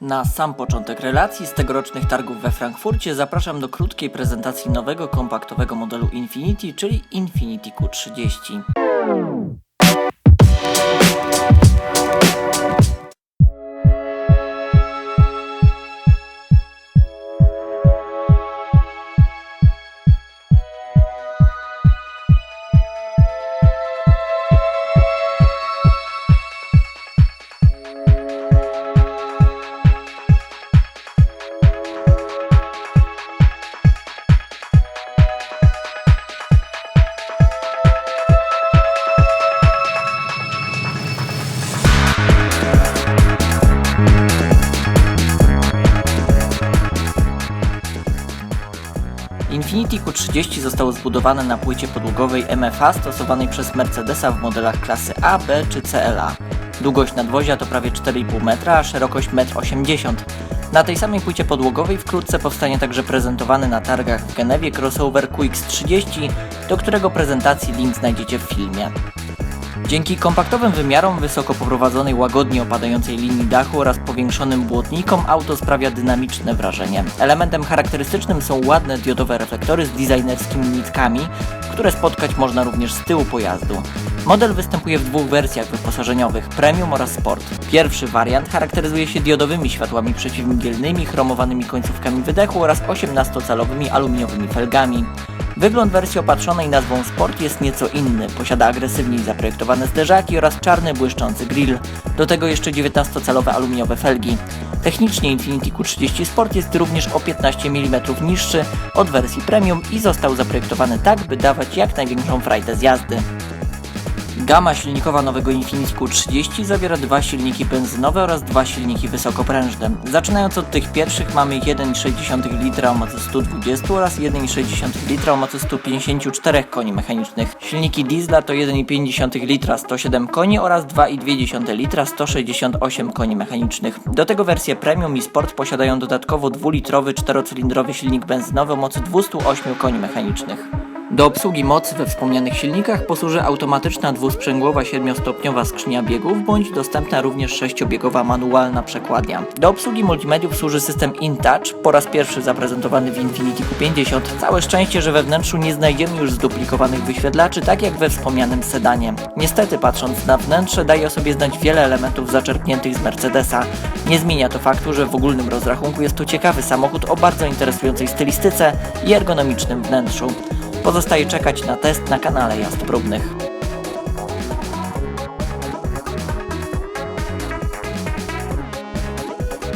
Na sam początek relacji z tegorocznych targów we Frankfurcie zapraszam do krótkiej prezentacji nowego kompaktowego modelu Infiniti, czyli Infiniti Q30. Infiniti Q30 zostało zbudowane na płycie podłogowej MFA stosowanej przez Mercedesa w modelach klasy A, B czy CLA. Długość nadwozia to prawie 4,5 metra, a szerokość 1,80 m. Na tej samej płycie podłogowej wkrótce powstanie także prezentowany na targach w Genewie crossover QX30, do którego prezentacji link znajdziecie w filmie. Dzięki kompaktowym wymiarom, wysoko poprowadzonej łagodnie opadającej linii dachu oraz powiększonym błotnikom auto sprawia dynamiczne wrażenie. Elementem charakterystycznym są ładne diodowe reflektory z designerskimi nitkami, które spotkać można również z tyłu pojazdu. Model występuje w dwóch wersjach wyposażeniowych, Premium oraz Sport. Pierwszy wariant charakteryzuje się diodowymi światłami przeciwmgielnymi, chromowanymi końcówkami wydechu oraz 18-calowymi aluminiowymi felgami. Wygląd wersji opatrzonej nazwą Sport jest nieco inny. Posiada agresywniej zaprojektowane zderzaki oraz czarny błyszczący grill. Do tego jeszcze 19-calowe aluminiowe felgi. Technicznie Infiniti Q30 Sport jest również o 15 mm niższy od wersji Premium i został zaprojektowany tak, by dawać jak największą frajdę z jazdy. Gama silnikowa nowego Infiniti Q30 zawiera dwa silniki benzynowe oraz dwa silniki wysokoprężne. Zaczynając od tych pierwszych mamy 1,6 litra o mocy 120 oraz 1,6 litra o mocy 154 koni mechanicznych. Silniki diesla to 1,5 litra 107 koni oraz 2,2 litra 168 koni mechanicznych. Do tego wersje Premium i Sport posiadają dodatkowo dwulitrowy czterocylindrowy silnik benzynowy o mocy 208 koni mechanicznych. Do obsługi mocy we wspomnianych silnikach posłuży automatyczna dwusprzęgłowa siedmiostopniowa skrzynia biegów bądź dostępna również sześciobiegowa manualna przekładnia. Do obsługi multimediów służy system InTouch, po raz pierwszy zaprezentowany w Infiniti Q50. Całe szczęście, że we wnętrzu nie znajdziemy już zduplikowanych wyświetlaczy, tak jak we wspomnianym sedanie. Niestety, patrząc na wnętrze, daje o sobie znać wiele elementów zaczerpniętych z Mercedesa. Nie zmienia to faktu, że w ogólnym rozrachunku jest to ciekawy samochód o bardzo interesującej stylistyce i ergonomicznym wnętrzu. Pozostaje czekać na test na kanale jazd próbnych.